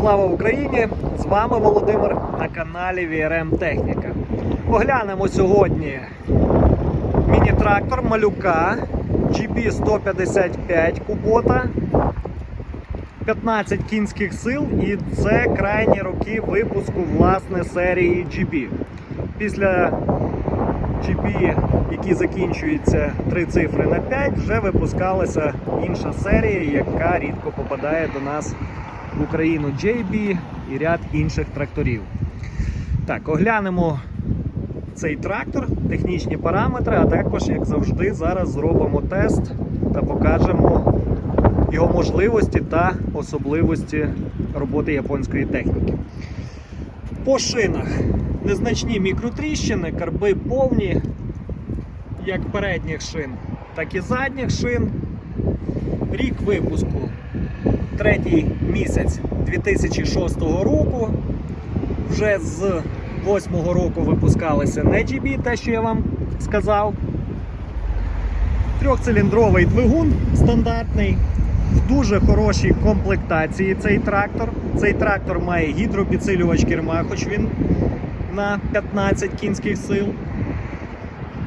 Слава Україні! З вами Володимир на каналі VRM Техніка. Оглянемо сьогодні міні-трактор малюка GB155 Кубота. 15 кінських сил, і це крайні роки випуску власне серії GB. Після GB, які закінчуються три цифри на 5, вже випускалася інша серія, яка рідко попадає до нас в Україну JB і ряд інших тракторів. Так, оглянемо цей трактор, технічні параметри, а також, як завжди, зараз зробимо тест та покажемо його можливості та особливості роботи японської техніки. По шинах незначні мікротріщини, карби повні, як передніх шин, так і задніх шин. Рік випуску третій місяць 2006 року. Вже з 2008 року випускалися не GB, те, що я вам сказав. Трьохциліндровий двигун стандартний. В дуже хорошій комплектації цей трактор. Цей трактор має гідропідсилювач керма, хоч він на 15 кінських сил.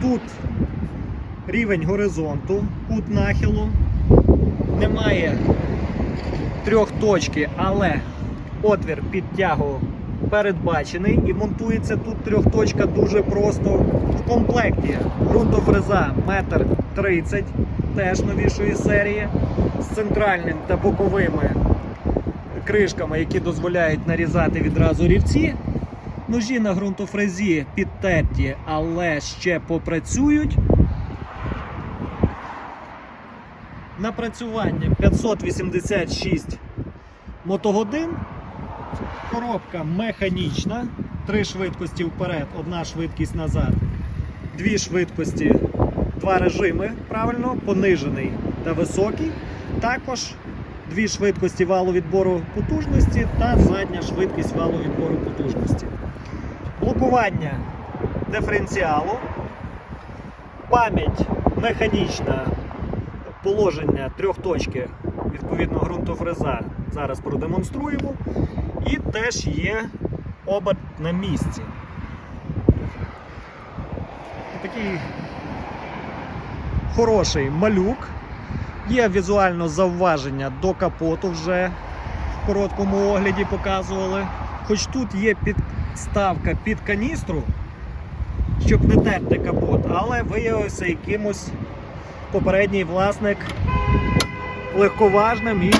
Тут рівень горизонту, кут нахилу. Немає трьох точки, але отвір під тягу передбачений і монтується тут трьохточка дуже просто. В комплекті ґрунтофреза 1,30 м, теж новішої серії, з центральним та боковими кришками, які дозволяють нарізати відразу рівці. Ножі на ґрунтофрезі підтерті, але ще попрацюють. Напрацювання 586 мотогодин. Коробка механічна. Три швидкості вперед, одна швидкість назад. Дві швидкості, два режими, правильно, понижений та високий. Також дві швидкості валу відбору потужності та задня швидкість валу відбору потужності. Блокування диференціалу, пам'ять механічна положення трьох точки, відповідно, ґрунтофреза зараз продемонструємо. І теж є оберт на місці. Такий хороший малюк. Є візуально завваження до капоту вже в короткому огляді показували. Хоч тут є підставка під каністру, щоб не терти капот, але виявився якимось попередній власник легковажним і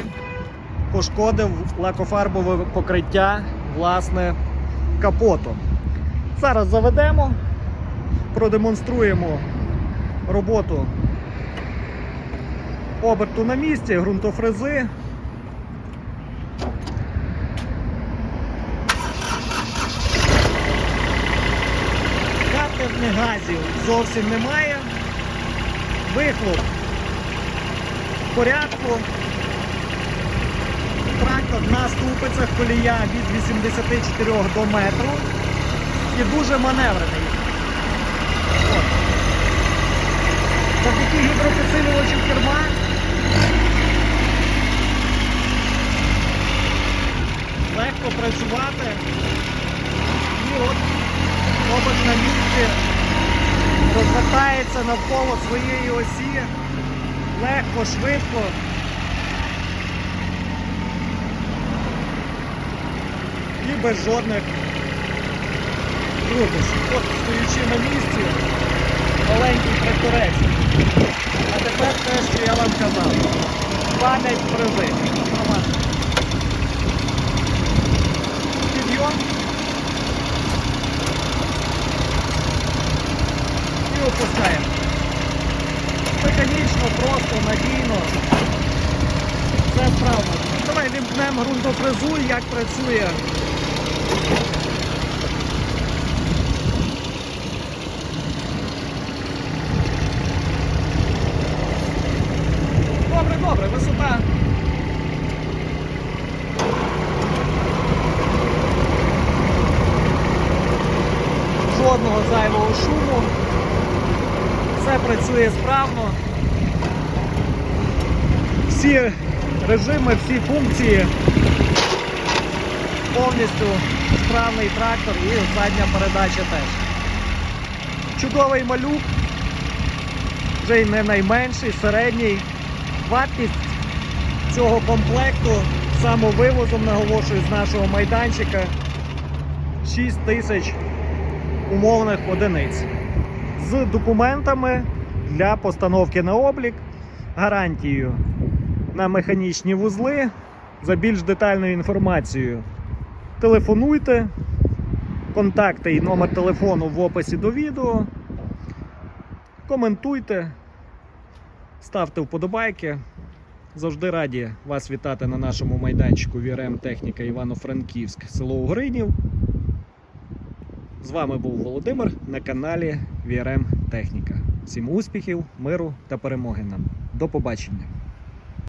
пошкодив лакофарбове покриття власне капоту. Зараз заведемо, продемонструємо роботу оберту на місці, ґрунтофрези. Газів зовсім немає. Вихлоп в порядку. Трактор на ступицях колія від 84 до метру і дуже маневрений. От. Завдяки гідропідсилювачу керма легко працювати і от робот на місці розвертається навколо своєї осі легко, швидко. І без жодних труднощів. От стоючи на місці, маленький тракторець. А тепер те, що я вам казав. Пам'ять фрези. Нормально. Підйом. І опускаємо. Механічно, просто, надійно. Все справно. Вімкнемо ґрунтофрезу, як працює. Добре, добре, висота. Жодного зайвого шуму. Все працює справно. Всі режими, всі функції повністю справний трактор і задня передача теж. Чудовий малюк, вже й не найменший, середній. Вартість цього комплекту самовивозом, наголошую, з нашого майданчика 6 тисяч умовних одиниць. З документами для постановки на облік, гарантією на механічні вузли. За більш детальною інформацією телефонуйте. Контакти і номер телефону в описі до відео. Коментуйте, ставте вподобайки. Завжди раді вас вітати на нашому майданчику VRM Техніка Івано-Франківськ, село Угринів. З вами був Володимир на каналі VRM Техніка. Всім успіхів, миру та перемоги нам. До побачення!